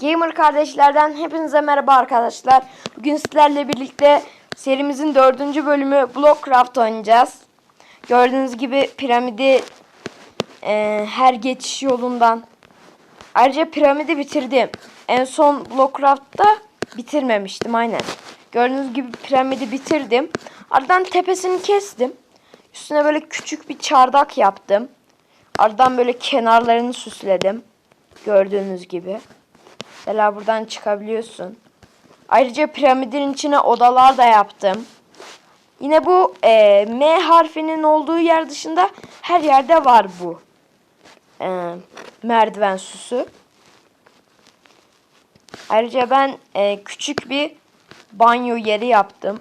Gamer kardeşlerden hepinize merhaba arkadaşlar. Bugün sizlerle birlikte serimizin dördüncü bölümü Blockcraft oynayacağız. Gördüğünüz gibi piramidi e, her geçiş yolundan. Ayrıca piramidi bitirdim. En son Blockcraft'ta bitirmemiştim aynen. Gördüğünüz gibi piramidi bitirdim. Ardından tepesini kestim. Üstüne böyle küçük bir çardak yaptım. Ardından böyle kenarlarını süsledim. Gördüğünüz gibi. Mesela buradan çıkabiliyorsun. Ayrıca piramidin içine odalar da yaptım. Yine bu e, M harfinin olduğu yer dışında her yerde var bu. E, merdiven süsü. Ayrıca ben e, küçük bir banyo yeri yaptım.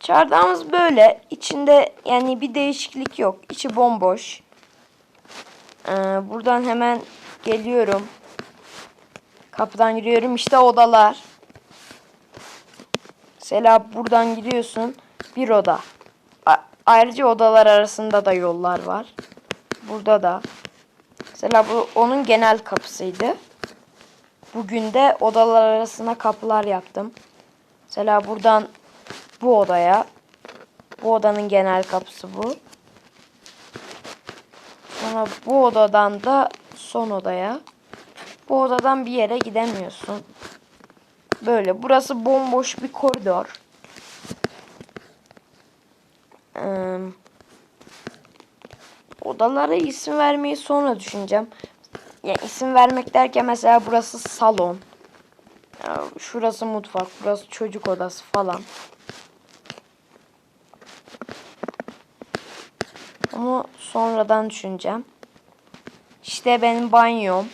Çardağımız böyle. İçinde yani bir değişiklik yok. İçi bomboş. Ee, buradan hemen geliyorum. Kapıdan giriyorum. İşte odalar. Mesela buradan giriyorsun. Bir oda. A- ayrıca odalar arasında da yollar var. Burada da. Mesela bu onun genel kapısıydı. Bugün de odalar arasına kapılar yaptım. Mesela buradan bu odaya. Bu odanın genel kapısı bu. Sonra bu odadan da son odaya. Bu odadan bir yere gidemiyorsun. Böyle. Burası bomboş bir koridor. Ee, odalara isim vermeyi sonra düşüneceğim. Yani isim vermek derken mesela burası salon. Şurası mutfak, burası çocuk odası falan. Ama sonradan düşüneceğim. İşte benim banyom.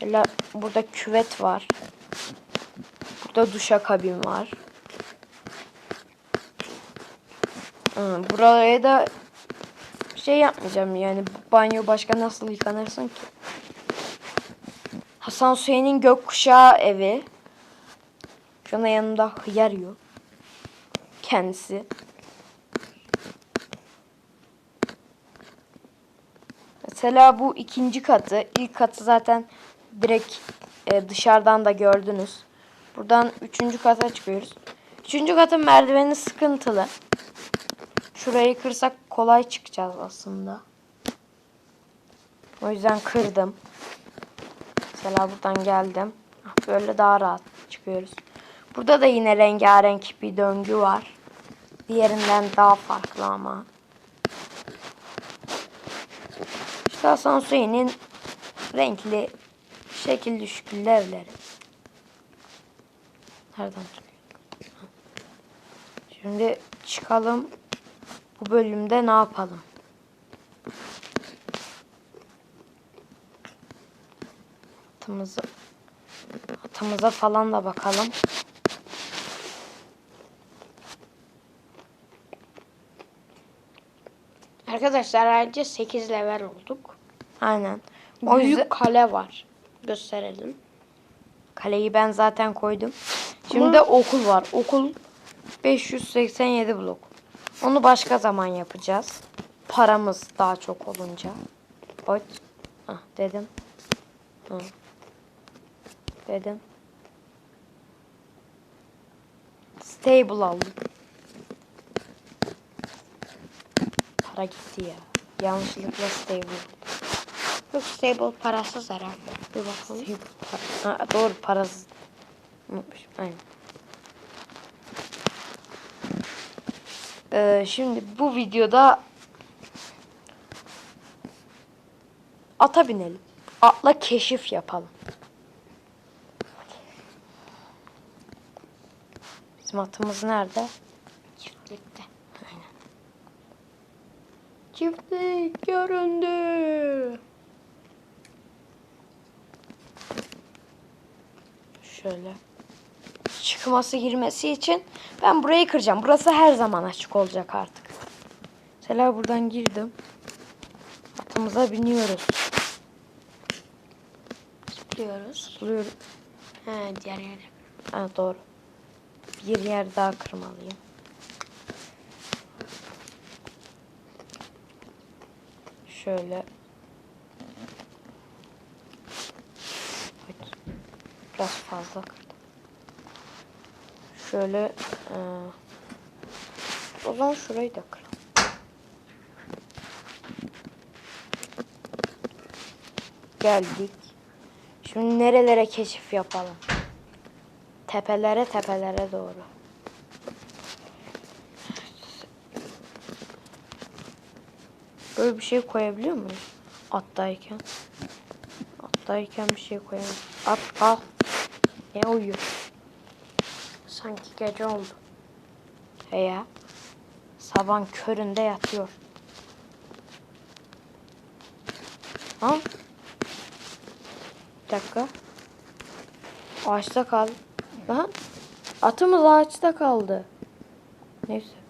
Mesela burada küvet var. Burada duşakabin var. Buraya da şey yapmayacağım yani banyo başka nasıl yıkanırsın ki? Hasan Hüseyin'in gökkuşağı evi. Şu an yanımda hıyar yok. Kendisi. Mesela bu ikinci katı. İlk katı zaten direkt e, dışarıdan da gördünüz. Buradan üçüncü kata çıkıyoruz. Üçüncü katın merdiveni sıkıntılı. Şurayı kırsak kolay çıkacağız aslında. O yüzden kırdım. Mesela buradan geldim. Böyle daha rahat çıkıyoruz. Burada da yine rengarenk bir döngü var. Diğerinden daha farklı ama. İşte Hasan Hüseyin'in renkli şekilli şüküllü evleri. Nereden? Şimdi çıkalım. Bu bölümde ne yapalım? Atımızı atımıza falan da bakalım. Arkadaşlar ayrıca 8 level olduk. Aynen. O yüzden Büyük kale var. Gösterelim. kaleyi ben zaten koydum. Şimdi de okul var. Okul 587 blok. Onu başka zaman yapacağız. Paramız daha çok olunca. Oy. Ah dedim. Hı. Dedim. Stable aldım. Para gitti ya. Yanlışlıkla stable. Yok stable parasız herhalde. Bir bakalım. Stable para. Ha, doğru parasız. Unutmuşum. Aynen. Ee, şimdi bu videoda ata binelim. Atla keşif yapalım. Bizim atımız nerede? Çiftlik göründü. Şöyle. Çıkması girmesi için ben burayı kıracağım. Burası her zaman açık olacak artık. Mesela buradan girdim. Atımıza biniyoruz. Zıplıyoruz. Buluyorum. He diğer yere. Ha doğru. Bir yer daha kırmalıyım. Şöyle. Biraz fazla kırdım. Şöyle. e, o zaman şurayı da kıralım. Geldik. Şimdi nerelere keşif yapalım? Tepelere tepelere doğru. Böyle bir şey koyabiliyor muyuz? Attayken. Attayken bir şey koyamam. At kalk. Ne uyuyor? Sanki gece oldu. He ya. Sabahın köründe yatıyor. Ha? Bir dakika. Ağaçta kal. Lan. Atımız ağaçta kaldı. Neyse.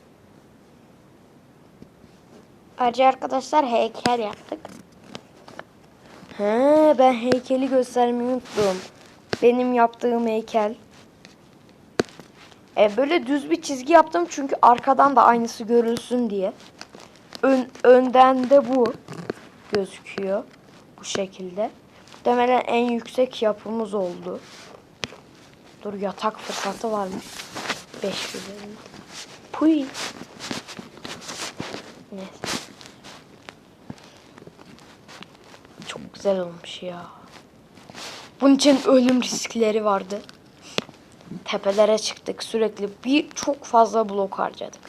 Ayrıca arkadaşlar heykel yaptık. He, ben heykeli göstermeyi unuttum. Benim yaptığım heykel. E, böyle düz bir çizgi yaptım çünkü arkadan da aynısı görülsün diye. Ön, önden de bu gözüküyor. Bu şekilde. Muhtemelen en yüksek yapımız oldu. Dur yatak fırsatı varmış. 5 üzerinde. Puy. Neyse. Çok güzel olmuş ya. Bunun için ölüm riskleri vardı. Tepelere çıktık sürekli. Bir çok fazla blok harcadık.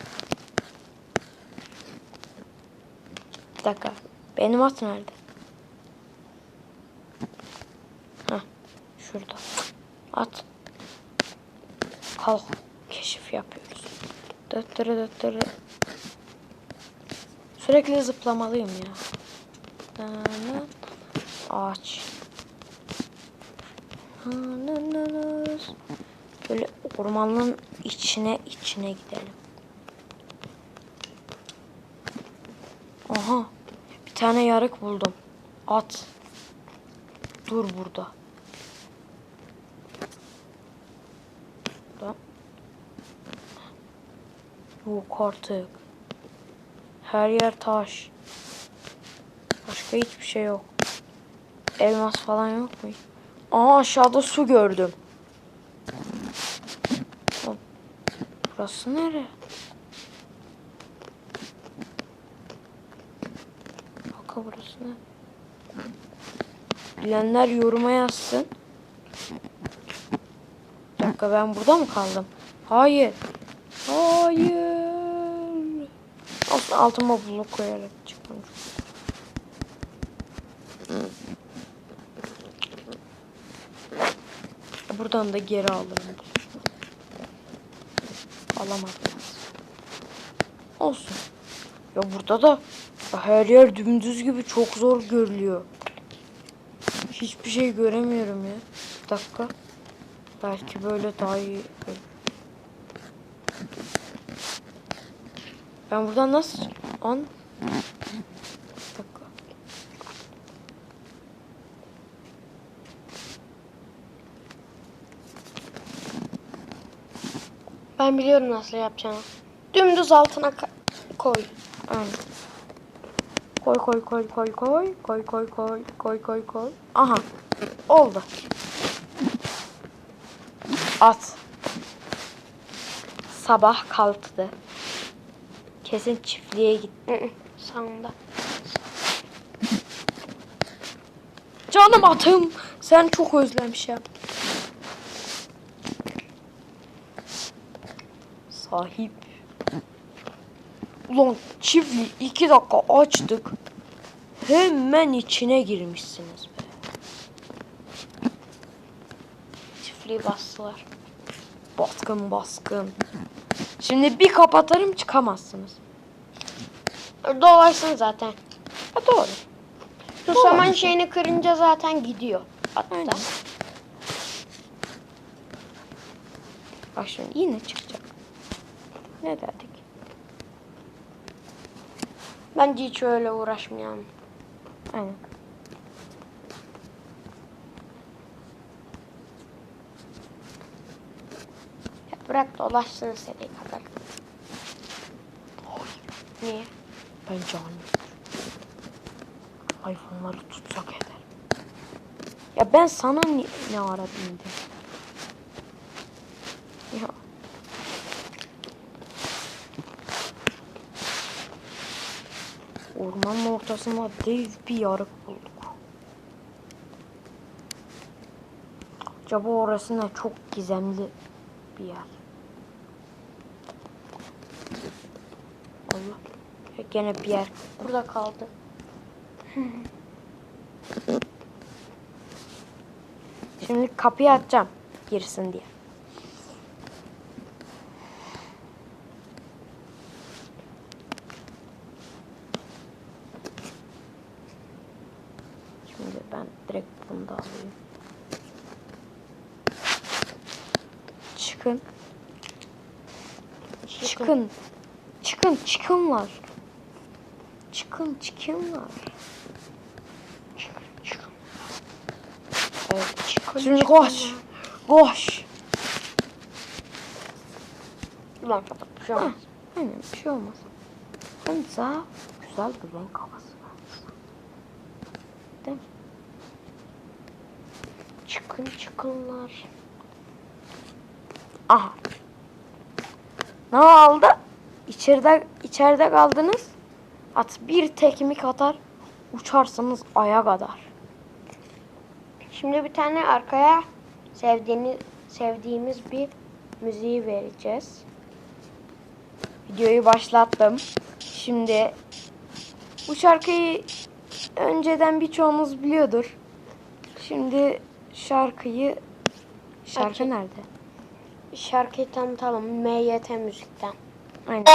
Bir dakika. Benim at nerede? Heh. Şurada. At. Kalk. Keşif yapıyoruz. Döttürü döttürü. Sürekli zıplamalıyım ya. Nana. Ağaç. Böyle ormanın içine içine gidelim. Aha. Bir tane yarık buldum. At. Dur burada. Burada. Yok artık. Her yer taş. Başka hiçbir şey yok. Elmas falan yok mu? Aa aşağıda su gördüm. Burası nere? Baka burası ne? Bilenler yoruma yazsın. Bir dakika ben burada mı kaldım? Hayır. Hayır. Olsun altıma blok koyarak çıkmam. Buradan da geri alırım. Alamadım. Olsun. Ya burada da her yer dümdüz gibi çok zor görülüyor. Hiçbir şey göremiyorum ya. Bir dakika. Belki böyle daha iyi. Ben buradan nasıl... An... Bir dakika. Ben biliyorum nasıl yapacağını. Dümdüz altına koy. Aynen. Koy koy koy koy koy koy koy koy koy koy koy. Aha. Oldu. At. Sabah kalktı. Kesin çiftliğe gitti. Sonunda. Canım atım. Sen çok özlemişim. Sahip. Ulan çiftliği iki dakika açtık. Hemen içine girmişsiniz be. Çiftliği bastılar. Baskın baskın. Şimdi bir kapatırım çıkamazsınız. Dolaşsın zaten. Ha doğru. Şu saman şeyini kırınca zaten gidiyor. Hatta. Aynen. Bak şimdi yine çıkacak. Ne dedik? Bence hiç öyle uğraşmayalım. Aynen. Ya bırak dolaşsın istediği kadar. Niye? Ben canım. iPhone'ları tutsak eder. Ya ben sana ni- ne ara bindim? Ya. Ormanın ortasında dev bir yarık bulduk. Acaba orası ne? Çok gizemli bir yer. Allah. Gene bir yer. Burada kaldı. Şimdi kapıyı açacağım. Girsin diye. Şimdi ben direkt bunu da alayım. Çıkın. Çıkın. Çıkın, çıkınlar. Çıkın, çıkınlar. Çıkın, çıkın. Evet, çıkın. Şimdi koş. Koş. Ulan kapat. Bir şey olmaz. Aynen bir şey olmaz. Hem daha güzel bir renk havası var. Değil mi? Çıkın çıkınlar. Aha. Ne oldu? İçeride içeride kaldınız. At bir tekmik atar. Uçarsınız aya kadar. Şimdi bir tane arkaya sevdiğini sevdiğimiz bir müziği vereceğiz. Videoyu başlattım. Şimdi bu şarkıyı önceden birçoğunuz biliyordur. Şimdi şarkıyı şarkı Açın. nerede? Şarkıyı tanıtalım. MYT müzikten. Aynen.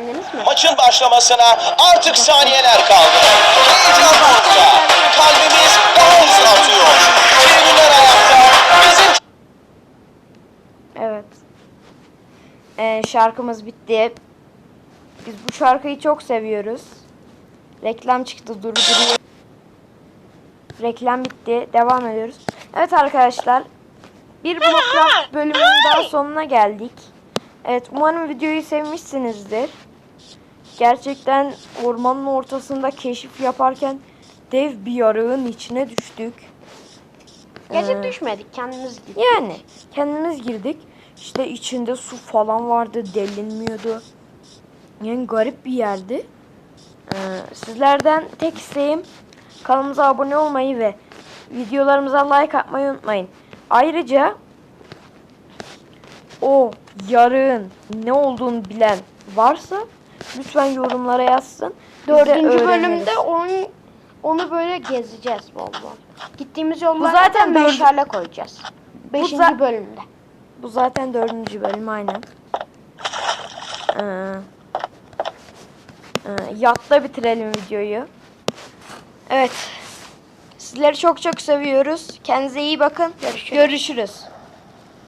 Beğendiniz mi? Maçın başlamasına artık saniyeler kaldı. Heyecan burada. Kalbimiz daha hızlı atıyor. Tribünler ayakta. Bizim Evet. Ee, şarkımız bitti. Biz bu şarkıyı çok seviyoruz. Reklam çıktı durduruyor. Reklam bitti. Devam ediyoruz. Evet arkadaşlar. Bir Blockcraft bölümünün daha sonuna geldik. Evet umarım videoyu sevmişsinizdir. Gerçekten ormanın ortasında keşif yaparken dev bir yarığın içine düştük. Gece Ee, düşmedik kendimiz gittik. yani kendimiz girdik. İşte içinde su falan vardı, delinmiyordu. Yani garip bir yerdi. Ee, sizlerden tek isteğim kanalımıza abone olmayı ve videolarımıza like atmayı unutmayın. Ayrıca o yarığın ne olduğunu bilen varsa lütfen yorumlara yazsın. Dördüncü bölümde onu, onu böyle gezeceğiz bol bol. Gittiğimiz yollarda zaten meşale koyacağız. Beşinci za- bölümde. Bu zaten dördüncü bölüm aynen. Ee, e, yatta bitirelim videoyu. Evet. Sizleri çok çok seviyoruz. Kendinize iyi bakın. Görüşürüz. Görüşürüz.